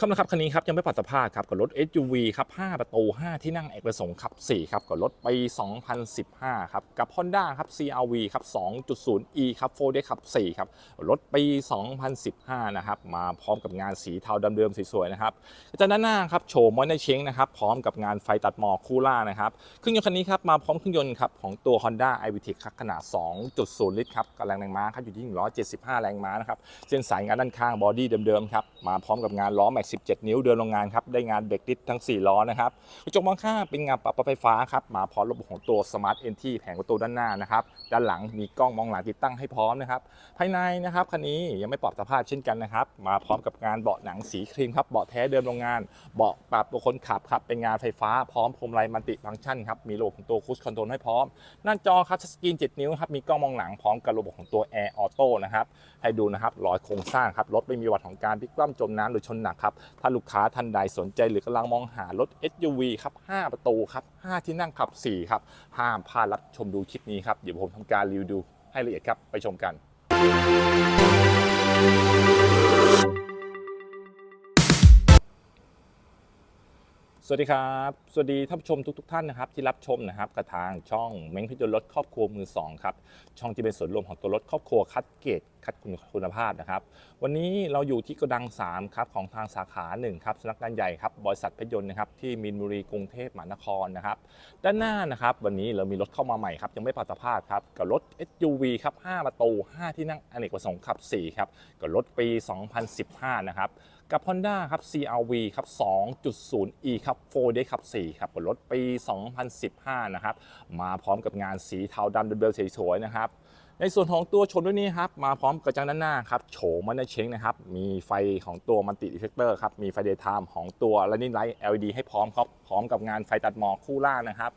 คำนะครับคันนี้ครับยังไม่ปรับสภาพครับกับรถ SUV ครับ 5 ประตู 5 ที่นั่งเอกประสงค์ขับ 4 ครับกับรถปี 2015 ครับ กับ Honda ครับ CRV ครับ 2.0e ครับ 4 d ขับ 4 ครับ รถปี 2015 นะครับ มาพร้อมกับงานสีเทาดำเดิมสวยๆ นะครับจากด้านหน้าครับโชว์มอนเตอร์เชงนะครับ พร้อมกับงานไฟตัดหมอกคูล่านะครับ เครื่องยนต์คันนี้ครับ มาพร้อมเครื่องยนต์ครับของตัว Honda i v t e c ครับขนาด 2.0 ลิตรครับกำลังแรงม้าครับอยู่ที่ 175 แรงม้านะครับ เส้นสายงานด้านข้างบอดี้เดิมๆ ครับ มาพร้อมกับงานล้อแม็ก17 นิ้วเดินโรงงานครับ ได้งานเบรกดิสทั้ง 4 ล้อนะครับ กระจกมองข้างเป็นงานปรับไฟฟ้าครับ มาพร้อมระบบของตัว Smart Entry แผงประตูด้านหน้านะครับ ด้านหลังมีกล้องมองหลังติดตั้งให้พร้อมนะครับ ภายในนะครับคันนี้ยังไม่ปรับสภาพเช่นกันนะครับ มาพร้อมกับงานเบาะหนังสีครีมครับ เบาะแท้เดิมโรงงาน เบาะปรับตัวคนขับครับ เป็นงานไฟฟ้าพร้อมพรมไลมัลติฟังก์ชันครับ มีระบบของตัวคูชคอนโทรลให้พร้อม หน้าจอครับสกรีน 7 นิ้วครับ มีกล้องมองหลังพร้อมกับระบบของตัว Air Auto นะครับ ให้ดูนะครับรอยโครงสร้างครับ รถไม่มีวัดของการพลิกคว่ำจมน้ำหรือชนหนักครับถ้าลูกค้าท่านใดสนใจหรือกำลังมองหารถ SUV ครับ 5 ประตูครับ 5 ที่นั่งขับ 4 ครับ ห้ามพลาดรับชมดูคลิปนี้ครับ เดี๋ยวผมทำการรีวิวดูให้ละเอียดครับ ไปชมกัน สวัสดีครับ สวัสดีท่านผู้ชมทุกๆท่านนะครับที่รับชมนะครับกระทางช่องเม้งพิจารณรถครอบครัวมือสองครับช่องที่เป็นส่วนรวมของตัวรถครอบครัวคัดเกรดคัดคุณคุณภาพนะครับ วันนี้เราอยู่ที่โกดัง3ครับของทางสาขา1ครับสำนักงานใหญ่ครับบริษัทเพชรยนต์นะครับที่มีนบุรีกรุงเทพมหานครนะครับด้านหน้านะครับวันนี้เรามีรถเข้ามาใหม่ครับยังไม่ปรับสภาพครับกับรถ SUV ครับ5ประตู 5 ที่นั่งอเนกประสงค์ขับ4ครับกับรถปี 2015 นะครับ กับ Honda ครับ CRV ครับ 2.0e ครับ 4D ขับ4ครับกับรถปี 2015 นะครับ มาพร้อมกับงานสีเทาดำเดิมๆสวยๆนะครับในส่วนของตัวชนด้วยนี้ครับมาพร้อมกระจังด้านหน้าครับโฉมมันเชงนะครับมีไฟของตัวมันติดีเฟกเตอร์ครับมีไฟเดย์ไทม์ของตัว Running Light LED ให้พร้อมครับพร้อมกับงานไฟตัดหมอกคู่ล่างนะครับ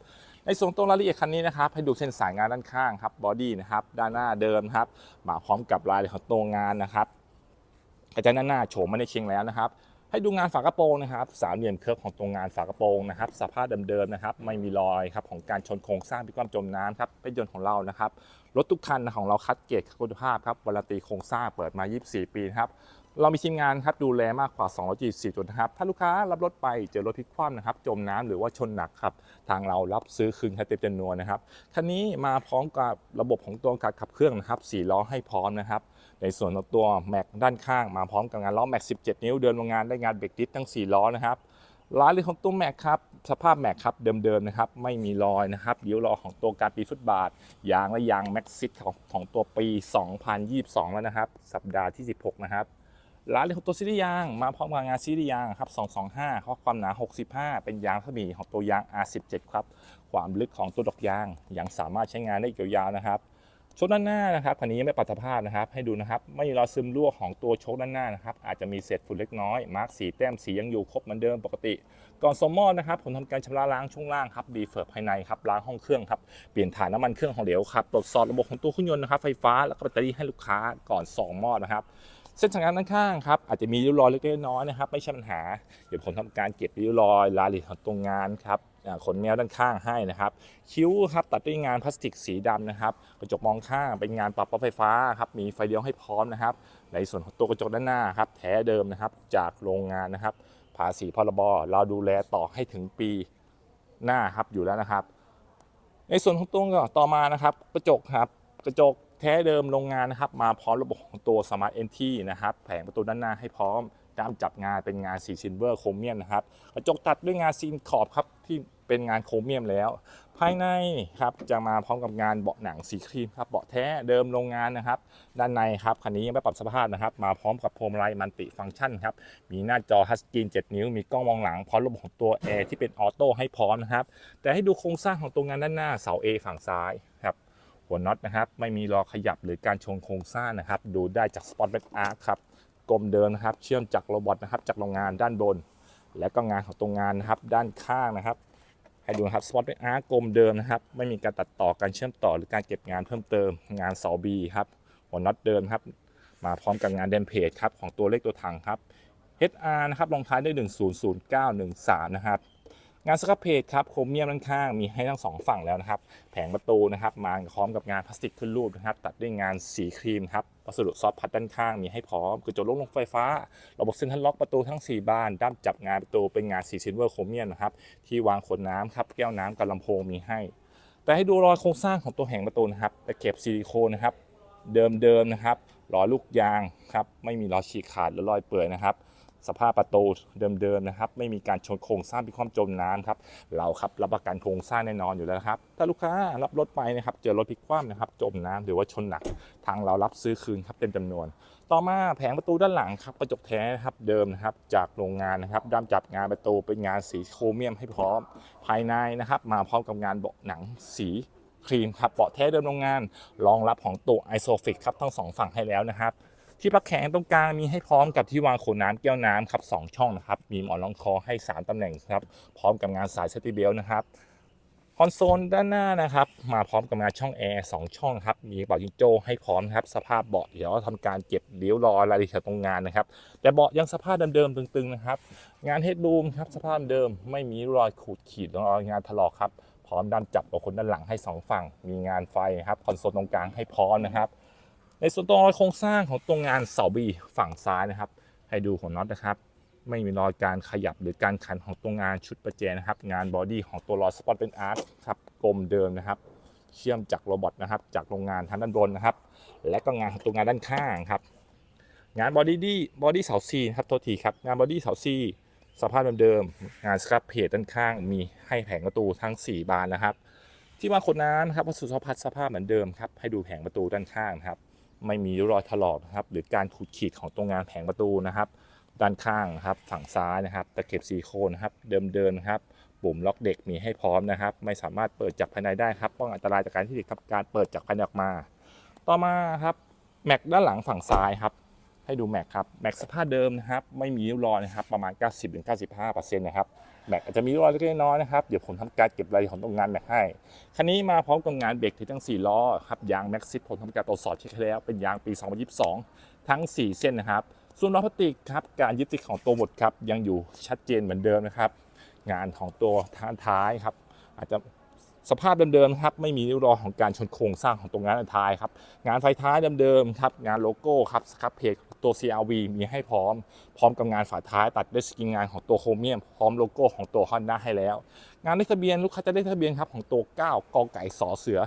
ในส่วนตัวรายละเอียดคันนี้นะครับให้ดูเส้นสายงานด้านข้างครับบอดี้นะครับด้านหน้าเดิมครับมาพร้อมกับรายละเอียดของตัวงานนะครับ กระจังด้านหน้าโฉมมันในเชียงแล้วนะครับ ให้ดูงานฝากระโปรงนะครับสามเหลี่ยมเคิร์ฟของตัวงานฝากระโปรงนะครับ สภาพเดิมๆนะครับ ไม่มีรอยครับของการชนโครงสร้างพิความจมน้ำครับเป็นยนต์ของเรานะครับรถทุกคันของเราคัดเกรดคุณภาพครับวารันตีโครงสร้างเปิดมา 24 ปีนะครับเรามีทีมงานครับดูแลมากกว่า224จุดนะครับ ถ้าลูกค้ารับรถไปเจอรถพลิกคว่ำนะครับ จมน้ำหรือว่าชนหนักครับ ทางเรารับซื้อคืนคเต็มจำนวนนะครับคันนี้มาพร้อมกับระบบของตัวการขับเครื่องนะครับ 4 ล้อให้พร้อมนะครับ ในส่วนของตัวแม็กด้านข้างมาพร้อมกับงานล้อแม็ก 17 นิ้วเดินโรงงานได้งานเบรกดิสทั้ง 4 ล้อนะครับรายละเอียดของตัวแม็กครับสภาพแม็กครับเดิมๆนะครับไม่มีรอยนะครับเดี๋ยวรอของตัวการปีฟุตบาทยางและยางแม็กซิตของของตัวปี 2022 แล้วนะครับ สัปดาห์ที่ 16 นะครับรายละเอียดของตัวซีรีส์ยางมาพร้อมกับงานซีรีส์ยางครับ 225ข้อความหนา 65 เป็นยางขมีของตัวยาง R17 ครับ ความลึกของตัวดอกยางยังสามารถใช้งานได้อีกยาวๆนะครับ ชคด้านหน้านะครับคันนี้ยังไม่ปรับสภาพนะครับ ให้ดูนะครับ ไม่มีรอยซึมรั่วของตัวโชคด้านหน้านะครับ อาจจะมีเศษฝุ่นเล็กน้อย มาร์กสีแต้มสียังอยู่ครบเหมือนเดิมปกติ ก่อนสมมอบนะครับ ผมทำการชำระล้างช่วงล่างครับ ดีเฟิร์ภายในครับ ล้างห้องเครื่องครับ เปลี่ยนถ่ายน้ำมันเครื่องของเหลวครับ ตรวจสอบระบบของตัวเครื่องยนต์นะครับ ไฟฟ้า แล้วก็แบตเตอรี่ให้ลูกค้าก่อนส่งมอบนะครับเส้นทางการด้านข้างครับอาจจะมีริ้วรอยเล็กๆน้อยๆนะครับ ไม่ใช่ปัญหา เดี๋ยวผมทำการเก็บริ้วรอยรายละเอียดของตรงงานครับ ขนแมวด้านข้างให้นะครับ คิ้วครับตัดด้วยงานพลาสติกสีดำนะครับกระจกมองข้างเป็นงานปรับปลั๊บไฟฟ้าครับมีไฟเลี้ยวให้พร้อมนะครับ ในส่วนของตัวกระจกด้านหน้าครับแท้เดิมนะครับจากโรงงานนะครับ ภาษีพรบเราดูแลต่อให้ถึงปีหน้าครับอยู่แล้วนะครับ ในส่วนของตัวต่อมานะครับ กระจกครับกระจกแท้เดิมโรงงานนะครับ มาพร้อมระบบของตัว Smart Entry นะครับแผงประตูด้านหน้าให้พร้อม ด้ามจับงานเป็นงานสีซิลเวอร์โครเมียมนะครับกระจกตัดด้วยงานซีนขอบครับที่เป็นงานโครเมียมแล้ว ภายในครับจะมาพร้อมกับงานเบาะหนังสีครีมครับเบาะแท้เดิมโรงงานนะครับ ด้านในครับคันนี้ยังไม่ปรับสภาพนะครับ มาพร้อมกับพรมไลมันติฟังก์ชันครับมีหน้าจอทัชสกรีน7 นิ้ว มีกล้องมองหลังพร้อมระบบของตัวแอร์ที่เป็นออโต้ให้พร้อมนะครับแต่ให้ดูโครงสร้างของตัวงานด้านหน้าเสา A ฝั่งซ้ายครับหัวน็อตนะครับไม่มีรอขยับหรือการชนโครงสร้างนะครับ ดูได้จากสปอตแบ็กอาร์ครับ กลมเดิมนะครับ เชื่อมจากโรบอทนะครับจากโรงงานด้านบน และก็งานของตรงงานนะครับ ด้านข้างนะครับให้ดูนะครับสปอตแบ็กอาร์กลมเดิมนะครับ ไม่มีการตัดต่อการเชื่อมต่อหรือการเก็บงานเพิ่มเติมงานเสา B ครับหัวน็อตเดิมครับ มาพร้อมกับงานเดมเพจครับของตัวเลขตัวถังครับ HR นะครับลงท้ายด้วย100913 นะครับ งานสครับเพจครับโครเมียมด้านข้างมีให้ทั้งสองฝั่งแล้วนะครับ แผงประตูนะครับมาพร้อมกับงานพลาสติกขึ้นรูปนะครับ ตัดด้วยงานสีครีมครับ วัสดุซอฟต์พัดด้านข้างมีให้พร้อมกระจกลงลงไฟฟ้า ระบบเซ็นทรัลล็อกประตูทั้ง 4 บาน ด้ามจับงานประตูเป็นงานสีซิลเวอร์โครเมียมนะครับที่วางขวดน้ำครับแก้วน้ำกับลำโพงมีให้ แต่ให้ดูรอยโครงสร้างของตัวแห่งประตูนะครับตะเข็บซิลิโคนนะครับเดิมๆนะครับล้อลูกยางครับไม่มีล้อฉีกขาดหรือรอยเปื่อยนะครับ สภาพประตูเดิมๆนะครับ ไม่มีการชนโครงสร้างเป็นความจมน้ำครับ เราครับรับประกันโครงสร้างแน่นอนอยู่แล้วครับ ถ้าลูกค้ารับรถไปนะครับ เจอรถพลิกคว่ำนะครับ จมน้ำหรือว่าชนหนัก ทางเรารับซื้อคืนครับเต็มจำนวน ต่อมาแผงประตูด้านหลังครับกระจกแท้นะครับเดิมนะครับจากโรงงานนะครับด้ามจับงานประตูเป็นงานสีโครเมียมให้พร้อม ภายในนะครับ มาพร้อมกับงานเบาะหนังสีครีมครับเบาะแท้เดิมโรงงาน รองรับของตัวไอโซฟิกครับทั้งสองฝั่งให้แล้วนะครับ ที่พักแข็งตรงกลางมีให้พร้อมกับที่วางขวดน้ำแก้วน้ำครับสองช่องนะครับ มีหมอนรองคอให้ 3ตำแหน่งครับ พร้อมกับงานสายเซติเบลนะครับคอนโซลด้านหน้านะครับ มาพร้อมกับงานช่องแอร์สองช่องครับ มีเบาะยิงโจ้ให้พร้อมครับ สภาพเบาะเดี๋ยวทำการเก็บเลี้ยวรอรายละเอียดตรงงานนะครับ แต่เบาะยังสภาพเดิมๆตึงๆนะครับ งานเฮดรูมครับสภาพเดิมไม่มีรอยขูดขีดรอรอยงานถลอกครับ พร้อมด้ามจับกับคนด้านหลังให้สองฝั่ง มีงานไฟครับคอนโซลตรงกลางให้พร้อมนะครับ ในส่วนตรงรอยโครงสร้างของตรงงานเสาบีฝั่งซ้ายนะครับ ให้ดูของน็อตนะครับ ไม่มีรอยการขยับหรือการขันของตัวงานชุดประแจนะครับ งานบอดี้ของตัวล้อสปอตเป็นอาร์ตครับกลมเดิมนะครับ เชื่อมจากโรบอทนะครับ จากโรงงานทางด้านบนนะครับ และก็งานของตัวงานด้านข้างครับงานบอดี้ดีบอดี้เสาซีครับโทษทีครับงานบอดี้เสาซีสภาพเดิมๆงานสครับเพจด้านข้างมีให้แผงประตูทั้ง 4 บานนะครับ ที่วางขวดน้นครับวัสดุสัมผัสสภาพเหมือนเดิมครับให้ดูแผงประตูด้านข้างครับ ไม่มีรอยถลอกนะครับ หรือการขูดขีดของตรงงานแผงประตูนะครับ ด้านข้างนะครับฝั่งซ้ายนะครับ ตะเข็บซีโคนนะครับ เดิมๆนครับปุ่มล็อกเด็กมีให้พร้อมนะครับ ไม่สามารถเปิดจากภายในได้ครับป้องอันตรายจากการที่เด็กทำการเปิดจากภายในออกมา ต่อมาครับแม็กด้านหลังฝั่งซ้ายครับ ให้ดูแม็กครับแม็กสภาพเดิมนะครับ ไม่มีริ้วรอยนะครับ ประมาณ 90-95%นะครับ แม็กอาจจะมีรอยเล็กน้อยนะครับเดี๋ยวผมทำการเก็บรายละเอียดของตรงงานแม็กให้คันนี้มาพร้อมกับงานเบรกที่ทั้ง 4 ล้อครับยางแม็กซิสผมทำการตรวจสอบเช็คแล้วเป็นยางปี 2022 ทั้ง 4 เส้นนะครับส่วนล้อพลาสติกครับการยึดติดของตัวหมดครับยังอยู่ชัดเจนเหมือนเดิมนะครับ งานของตัวท้ายครับ อาจจะ สภาพเดิมๆครับไม่มีริ้วรอยของการชนโครงสร้างของตรงงานด้นท้ายครับงานไฟท้ายเดิมๆครับงานโลโก้ครับสครับเพจตัว CRV มีให้พร้อม พร้อมกับงานฝาท้ายตัดด้วยสกินงานของตัวโครเมียม พร้อมโลโก้ของตัว Honda ให้แล้ว งานเลขทะเบียนลูกค้าจะได้ทะเบียนครับของตัว 9กไก่สอเสือ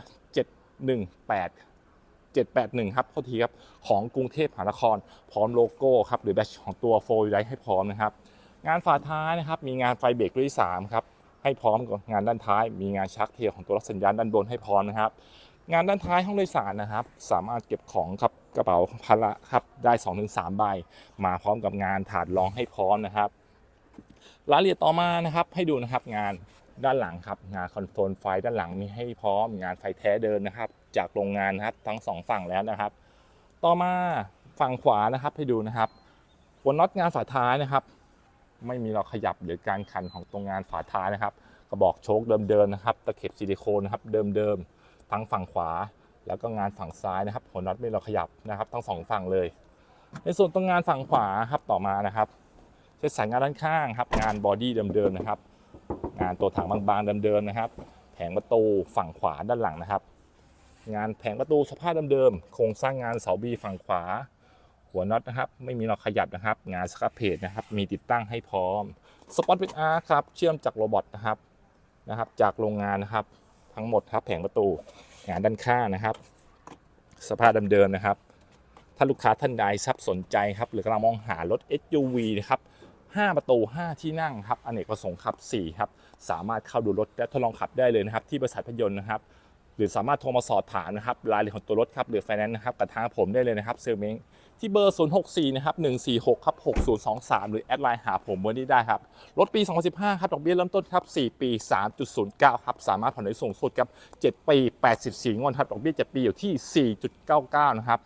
718 781 ครับโทษทีครับของกรุงเทพมหานคร พร้อมโลโก้ครับหรือแบตของตัวโฟล์ไลท์ให้พร้อมนะครับงานฝาท้ายนะครับมีงานไฟเบรกรุ่นที่3ครับ ให้พร้อมกับงานด้านท้าย มีงานชักเทียของตัวรับสัญญาณด้านบนให้พร้อมนะครับ งานด้านท้ายห้องโดยสารนะครับ สามารถเก็บของครับกระเป๋าภาระครับได้ 2-3 ใบ มาพร้อมกับงานถาดรองให้พร้อมนะครับรายละเอียดต่อมานะครับให้ดูนะครับงานด้านหลังครับงานคอนโทรลไฟด้านหลังมีให้พร้อมงานไฟแท้เดินนะครับ จากโรงงานนะครับทั้งสองฝั่งแล้วนะครับ ต่อมาฝั่งขวานะครับให้ดูนะครับหัวน็อตงานฝาท้ายนะครับ ไม่มีเราขยับหรือการขันของตรงงานฝาท้ายนะครับ กระบอกโชคเดิมๆนะครับ ตะเข็บซิลิโคนนะครับเดิมๆทั้งฝั่งขวา แล้วก็งานฝั่งซ้ายนะครับหัวน็อตไม่เราขยับนะครับ ทั้งสองฝั่งเลย ในส่วนตรงงานฝั่งขวาครับต่อมานะครับเซตสายงานด้านข้างครับ งานบอดี้เดิมๆนะครับ งานตัวถังบางๆเดิมๆนะครับ แผงประตูฝั่งขวาด้านหลังนะครับ งานแผงประตูสภาพเดิมๆโครงสร้างงานเสาบีฝั่งขวา หัวน็อตนะครับ ไม่มีเราขยับนะครับ งานสครับเพจนะครับ มีติดตั้งให้พร้อมสปอตเป็นอาร์ครับ เชื่อมจากโรบอทนะครับนะครับ จากโรงงานนะครับ ทั้งหมดครับแผงประตูงานด้านข้างนะครับ สภาพเดิมๆนะครับ ถ้าลูกค้าท่านใดซับสนใจครับ หรือกำลังมองหารถ SUV นะครับ5 ประตู 5 ที่นั่งครับอเนกประสงค์ขับ 4 ครับ สามารถเข้าดูรถและทดลองขับได้เลยนะครับ ที่บริษัทพยนต์นะครับ หรือสามารถโทรมาสอบถามนะครับรายละเอียดของตัวรถครับหรือไฟแนนซ์นะครับกับทางผมได้เลยนะครับเซลเมงที่เบอร์ 064 นะครับ 146 ครับ 6023 หรือ แอดไลน์หาผมเบนนี้ได้ครับ รถปี 2015 ครับ ดอกเบี้ยเริ่มต้นครับ 4 ปี 3.09 ครับ สามารถผ่อนได้สูงสุดครับ 7 ปี 84 งวดครับ ดอกเบี้ย7ปีอยู่ที่ 4.99 นะครับ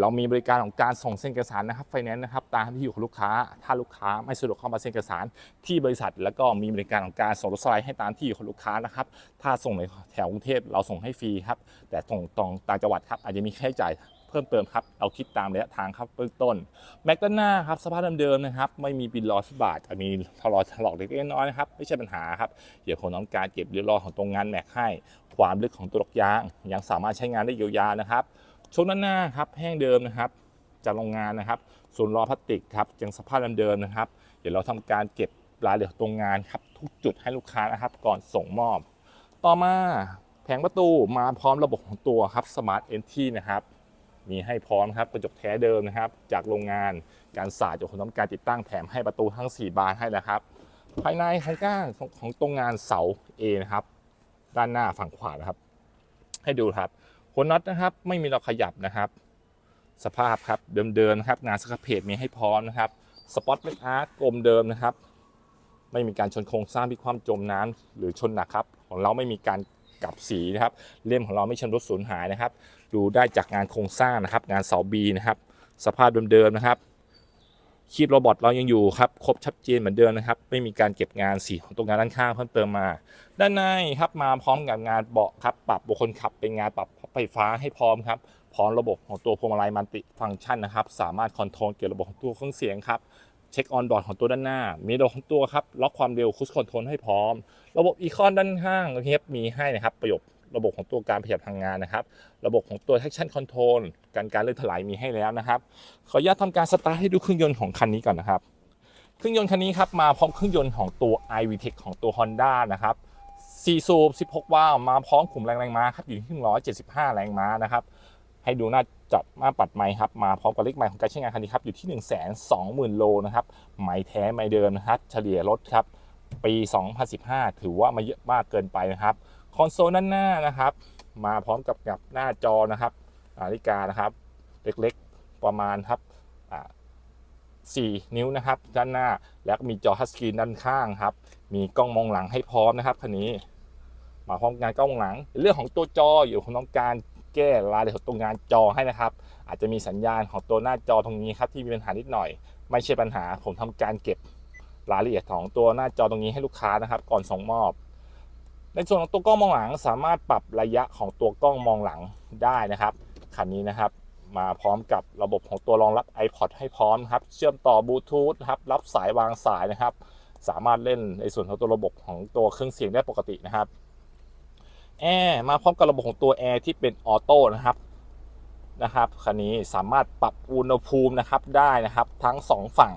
เรามีบริการของการส่งเส้นเอกสารนะครับไฟแนนซ์นะครับตามที่อยู่ของลูกค้า ถ้าลูกค้าไม่สะดวกเข้ามาเซ็นเอกสารที่บริษัท แล้วก็มีบริการของการส่งรถสไลด์ให้ตามที่อยู่ของลูกค้านะครับ ถ้าส่งในแถวกรุงเทพเราส่งให้ฟรีครับแต่ส่งตรงต่างจังหวัดครับอาจจะมีค่าใช้จ่ายเพิ่มเติมครับ เราคิดตามระยะทางครับเบื้องต้น แม็กด้านหน้าครับสภาพเดิมๆนะครับ ไม่มีปินลอที่บาดอาจมีทลอถลอกเล็กๆน้อยๆนะครับ ไม่ใช่ปัญหาครับ เดี๋ยวผมต้องการเก็บเริ้วรอยของตรงงานแม็กให้ ความลึกของตัวดอกยาง ยังสามารถใช้งานได้ยาวๆนะครับ ชนด้านหน้าครับแห้งเดิมนะครับจากโรงงานนะครับส่วนล้อพลาสติกครับยังสภาพเดิมนะครับ เดี๋ยวเราทำการเก็บรายละเอียดตรงงานครับทุกจุดให้ลูกค้านะครับ ก่อนส่งมอบ ต่อมาแผงประตูมาพร้อมระบบของตัวครับ Smart Entry นะครับมีให้พร้อมครับกระจกแท้เดิมนะครับ จากโรงงานการสาดจากคนทำการติดตั้งแถมให้ประตูทั้ง 4 บานให้นะครับ ภายในของก้างของตรงงานเสา A นะครับ ด้านหน้าฝั่งขวานะครับ ให้ดูครับ หัวน็อตนะครับ ไม่มีเราขยับนะครับ สภาพครับเดิมๆนะครับ งานสครับเพจมีให้พร้อมนะครับสปอตเม็อาร์กลมเดิมนะครับ ไม่มีการชนโครงสร้างที่ความจมน้ำหรือชนหนักครับ ของเราไม่มีการกลับสีนะครับ เล่มของเราไม่ชำรุดสูญหายนะครับ ดูได้จากงานโครงสร้างนะครับ งานเสาบีนะครับ สภาพเดิมๆนะครับคีบโรบอทเรายังอยู่ครับครบชัดเจนเหมือนเดิมนะครับ ไม่มีการเก็บงานสีของตรงงานด้านข้างเพิ่มเติมมา ด้านในครับมาพร้อมกับงานเบาะครับ ปรับบุคคลขับเป็นงานปรับ ไฟฟ้าให้พร้อมครับพร้อมระบบของตัวพวงมาลัยมัลติฟังก์ชันนะครับ สามารถคอนโทรลเกี่ยวกับระบบของตัวเครื่องเสียงครับเช็คออนบอร์ดของตัวด้านหน้า มีระบบของตัวครับล็อกความเร็วคุชคอนโทรลให้พร้อม ระบบอีคอนด้านข้างนะครับมีให้นะครับประโยชน์ระบบของตัวการประหยัดพลังงานนะครับ ระบบของตัว traction control การการเลื่อนถลายมีให้แล้วนะครับ ขออนุญาตทำการสตาร์ทให้ดูเครื่องยนต์ของคันนี้ก่อนนะครับ เครื่องยนต์คันนี้ครับมาพร้อมเครื่องยนต์ของตัว iVTEC ของตัว Honda นะครับ 4 สูบ 16 วาล์วมาพร้อมขุมแรงแรงม้าครับอยู่ที่175 แรงม้านะครับ ให้ดูหน้าจับมาปัดไม้ครับ มาพร้อมกับเลขไม้ของการใช้งานคันนี้ครับอยู่ที่ 120,000 โลนะครับไม้แท้ไม้เดิมนะครับ เฉลี่ยรถครับ ปี 2015 ถือว่ามาเยอะมากเกินไปนะครับ คอนโซลด้านหน้านะครับ มาพร้อมกับกับหน้าจอนะครับนาฬิกานะครับ เล็กๆประมาณครับอ่า4นิ้วนะครับ ด้านหน้า แล้วก็มีจอทัชสกรีนด้านข้างครับ มีกล้องมองหลังให้พร้อมนะครับคันนี้ มาพร้อมงานกล้องมองหลัง เรื่องของตัวจออยู่ของน้องการแก้รายละเอียดของตัวงานจอให้นะครับ อาจจะมีสัญญาณของตัวหน้าจอตรงนี้ครับที่มีปัญหานิดหน่อย ไม่ใช่ปัญหา ผมทำการเก็บรายละเอียดของตัวหน้าจอตรงนี้ให้ลูกค้านะครับ ก่อนส่งมอบ ในส่วนของตัวกล้องมองหลัง สามารถปรับระยะของตัวกล้องมองหลังได้นะครับคันนี้นะครับมาพร้อมกับระบบของตัวรองรับ iPod ให้พร้อมครับ เชื่อมต่อบลูทูธครับ รับสายวางสายนะครับ สามารถเล่นในส่วนของตัวระบบของตัวเครื่องเสียงได้ปกตินะครับ แอร์มาพร้อมกับระบบของตัวแอร์ที่เป็นออโต้นะครับนะครับคันนี้สามารถปรับอุณหภูมินะครับได้นะครับ ทั้ง 2 ฝั่ง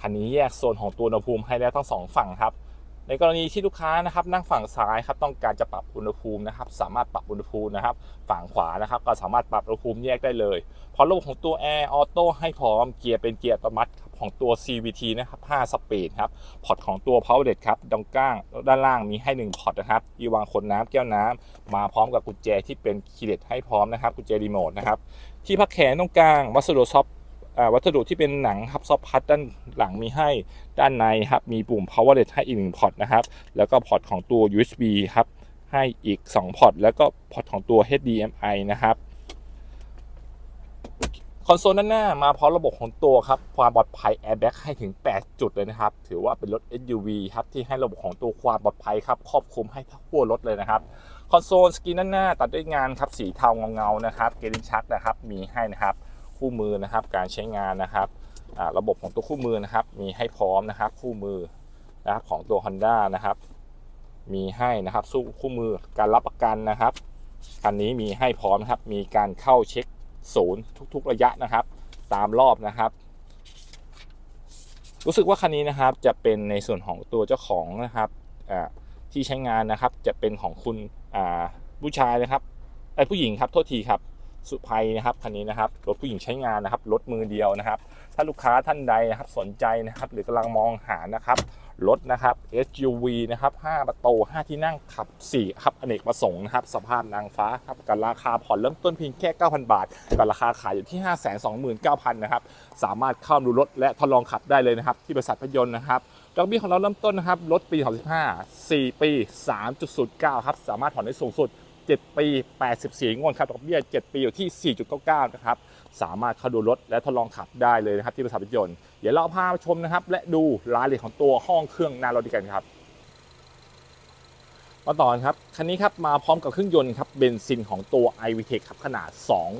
คันนี้แยกโซนของตัวอุณหภูมิให้แล้วทั้ง 2 ฝั่งครับ ในกรณีที่ลูกค้านะครับ นั่งฝั่งซ้ายครับต้องการจะปรับอุณหภูมินะครับ สามารถปรับอุณหภูมินะครับ ฝั่งขวานะครับ ก็สามารถปรับอุณหภูมิแยกได้เลย เพราะระบบของตัวแอร์ออโต้ให้พร้อมเกียร์เป็นเกียร์อัตโนมัติ ของตัว CVT นะครับ5สปีดครับ พอร์ตของตัว Power d e ครับดองก้างด้านล่างมีให้ 1 พอร์ตนะครับที่วางขวดน้ำแก้วน้ำมาพร้อมกับกุญแจที่เป็นคีย์เลตให้พร้อมนะครับกุญแจรีโมทนะครับ ที่พักแขนตรงกลางวัสดุซอฟวัสดุที่เป็นหนังครับซอฟพัดด้านหลังมีให้ด้านในครับมีปุ่ม power LED ให้อีกหนึ่งพอร์ตนะครับ แล้วก็พอร์ตของตัว USB ครับให้อีก 2 พอร์ตแล้วก็พอร์ตของตัว HDMI นะครับ คอนโซลด้านหน้ามาพร้อมระบบของตัวครับความปลอดภัย airbag ให้ถึง 8 จุดเลยนะครับ ถือว่าเป็นรถ SUV ครับที่ให้ระบบของตัวความปลอดภัยครับครอบคลุมให้ทั่วรถเลยนะครับคอนโซลสกรีนด้านหน้าตัดด้วยงานครับสีเทาเงาๆนะครับเกลินชักนะครับมีให้นะครับคู่มือนะครับการใช้งานนะครับระบบของตัวคู่มือนะครับ มีให้พร้อมนะครับคู่มือนะครับของตัว Honda นะครับ มีให้นะครับสู้คู่มือการรับประกันนะครับคันนี้มีให้พร้อมนะครับ มีการเข้าเช็ค ศูนย์ทุก ๆ ระยะนะครับ ตามรอบนะครับ รู้สึกว่าคันนี้นะครับจะเป็นในส่วนของตัวเจ้าของนะครับที่ใช้งานนะครับจะเป็นของคุณผู้ชายนะครับไอ้ผู้หญิงครับโทษทีครับสุภัยนะครับคันนี้นะครับรถผู้หญิงใช้งานนะครับรถมือเดียวนะครับ ถ้าลูกค้าท่านใดนะครับสนใจนะครับ หรือกำลังมองหานะครับ รถนะครับ SUV นะครับ5ประตู5ที่นั่งขับ4ครับอเนกประสงค์นะครับสภาพนางฟ้าครับกับราคาผ่อนเริ่มต้นเพียงแค่ 9,000 บาทกับราคาขายอยู่ที่ 529,000นะครับสามารถเข้าดูรถและทดลองขับได้เลยนะครับที่บริษัทพยนต์นะครับดอกเบี้ยของเราเริ่มต้นนะครับลดปี 25 4 ปี 3.09 ครับ สามารถผ่อนได้สูงสุด 7 ปี 84 งวดครับดอกเบี้ย 7 ปีอยู่ที่ 4.99 นะครับ สามารถเข้าดูรถและทดลองขับได้เลยนะครับที่บริษัทรถยนต์เดี๋ยวเราพาไปชมนะครับ และดูรายละเอียดของตัวห้องเครื่องหน้ารถดีกันครับมาต่อครับคันนี้ครับมาพร้อมกับเครื่องยนต์ครับเบนซินของตัว iVTEC ครับขนาด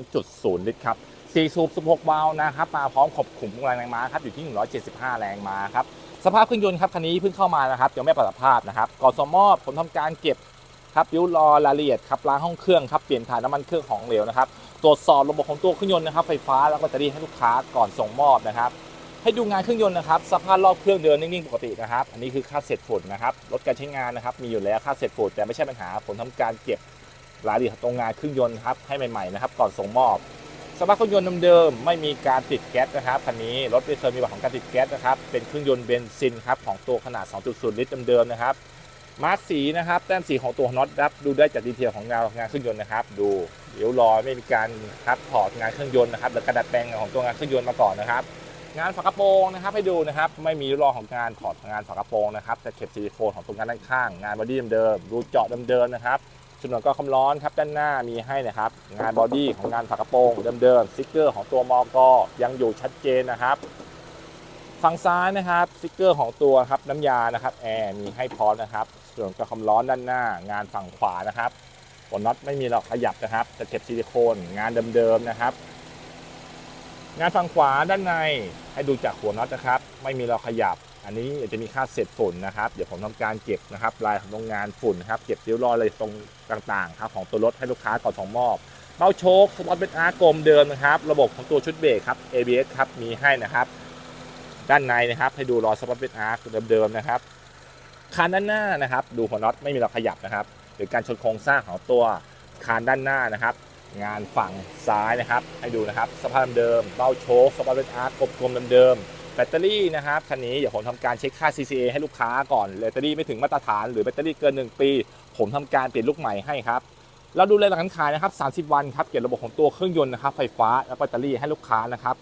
2.0 ลิตรครับ4สูบ16 วาล์วนะครับมาพร้อมขอบขุมแรงม้าครับอยู่ที่ 175 แรงม้าครับสภาพเครื่องยนต์ครับคันนี้เพิ่งเข้ามานะครับยังไม่ปรับสภาพนะครับก่อนสมมอบผมทำการเก็บครับริ้วรอรายละเอียดครับล้างห้องเครื่องครับเปลี่ยนถ่ายน้ำมันเครื่องของเหลวนะครับ ตรวจสอบระบบของตัวเครื่องยนต์นะครับไฟฟ้าแล้วก็แบตเตอรี่ให้ลูกค้าก่อนส่งมอบนะครับ ให้ดูงานเครื่องยนต์นะครับสภาพรอบเครื่องเดินนิ่งๆปกตินะครับ อันนี้คือค่าเสร็จฝุ่นนะครับลดการใช้งานนะครับ มีอยู่แล้วค่าเสร็จฝุ่นแต่ไม่ใช่ปัญหาผมทำการเก็บรายละเอียดตรงงานเครื่องยนต์ครับให้ใหม่ๆนะครับก่อนส่งมอบสภาพเครื่องยนต์เดิมๆไม่มีการติดแก๊สนะครับคันนี้รถไม่เคยมีประวัติของการติดแก๊สนะครับเป็นเครื่องยนต์เบนซินครับของตัวขนาด 2.0 ลิตรเดิมๆนะครับ มาร์กสีนะครับแต้มสีของตัวน็อตครับดูได้จากดีเทลของงานงานเครื่องยนต์นะครับดูเดี๋ยวรอยไม่มีการครับถอดงานเครื่องยนต์นะครับหรือกระดัดแปลงของตัวงานเครื่องยนต์มาก่อนนะครับงานฝากระโปรงนะครับให้ดูนะครับไม่มีรอยของงานถอดงานฝากระโปรงนะครับแต่เข็บซิลิโคนของตรงงานด้านข้าง งานบอดี้เดิมๆรูเจาะเดิมๆนะครับชุดหนวดก็ความร้อนครับด้านหน้ามีให้นะครับงานบอดี้ของงานฝากระโปรงเดิมๆสติกเกอร์ของตัวมอกยังอยู่ชัดเจนนะครับ ฝั่งซ้ายนะครับสติกเกอร์ของตัวครับน้ำยานะครับแอร์มีให้พร้อมนะครับ ส่วนกระความร้อนด้านหน้า งานฝั่งขวานะครับหัวน็อตไม่มีหรอกขยับนะครับจะเก็บซิลิโคนงานเดิมๆนะครับ งานฝั่งขวาด้านในให้ดูจากหัวน็อตนะครับ ไม่มีเราขยับ อันนี้จะมีค่าเศษฝุ่นนะครับ เดี๋ยวผมทำการเก็บนะครับลายของโรงงานฝุ่นนะครับเก็บริ้วรอยเลยตรงต่างๆครับของตัวรถให้ลูกค้าก่อนส่งมอบเบ้าโชคสปอตเป็นอาร์กลมเดิมนะครับ ระบบของตัวชุดเบรกครับ ABS ครับมีให้นะครับ ด้านในนะครับ ให้ดูรอยสปอตเป็นอาร์คเดิมๆนะครับคานด้านหน้านะครับ ดูหัวน็อตไม่มีเราขยับนะครับ หรือการชนโครงสร้างของตัวคานด้านหน้านะครับ งานฝั่งซ้ายนะครับ ให้ดูนะครับสภาพเดิมเบ้าโชคสปอตเป็นอาร์กลมๆเดิมๆแบตเตอรี่นะครับคันนี้เดี๋ยวผมทำการเช็คค่า CCA ให้ลูกค้าก่อนแบตเตอรี่ไม่ถึงมาตรฐาน หรือแบตเตอรี่เกิน 1 ปี ผมทำการเปลี่ยนลูกใหม่ให้ครับเราดูแลหลังการขายนะครับ 30 วันครับเกี่ยวกับระบบของตัวเครื่องยนต์นะครับไฟฟ้าและแบตเตอรี่ให้ลูกค้านะครับ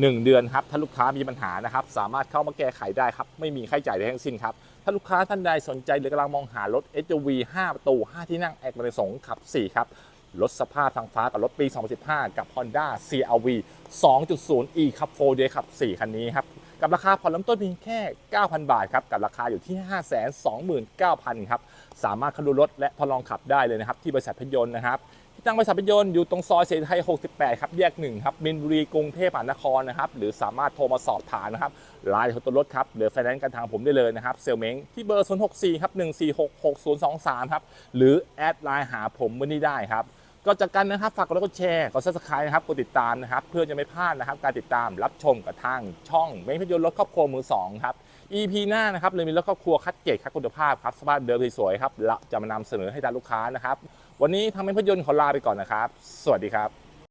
1 เดือนครับถ้าลูกค้ามีปัญหานะครับ สามารถเข้ามาแก้ไขได้ครับ ไม่มีค่าใช้จ่ายใดทั้งสิ้นครับ ถ้าลูกค้าท่านใดสนใจหรือกำลังมองหารถ SUV 5 ประตู 5 ที่นั่งแอร์กระสงขับ 4 ครับรถสภาพทางฟ้ากับรถปี 2015 กับ Honda CRV 2.0e ครับ4 day ครับ 4 คันนี้ครับ กับราคาผ่อนเริ่มต้นเพียงแค่ 9,000 บาทครับ กับราคาอยู่ที่ 529,000 ครับ สามารถเข้าดูรถและทดลองขับได้เลยนะครับที่บริษัทพยนต์นะครับที่ตั้งบริษัทพยนต์อยู่ตรงซอยเสรีไทย 68 ครับแยก1ครับมินบุรีกรุงเทพมหานครนะครับหรือสามารถโทรมาสอบถามนะครับไลน์ของตัวรถครับหรือไฟแนนซ์กันทางผมได้เลยนะครับเซลเม้งที่เบอร์ 064 ครับ 1466023 ครับหรือแอดไลน์หาผมวันนี้ได้ครับก็จากกันนะครับฝากกดไลค์กดแชร์กดซับสไครต์นะครับกดติดตามนะครับเพื่อจะไม่พลาดนะครับการติดตามรับชมกับทางช่องเม้งพยนต์รถครอบครัวมือสองครับ EP หน้านะครับเลยมีรถครอบครัวคัดเกรดคัดคุณภาพครับสภาพเดิมสวยๆครับเราจะมานำเสนอให้ทางลูกค้านะครับ วันนี้ทางเม้พยนต์ขอลาไปก่อนนะครับ สวัสดีครับ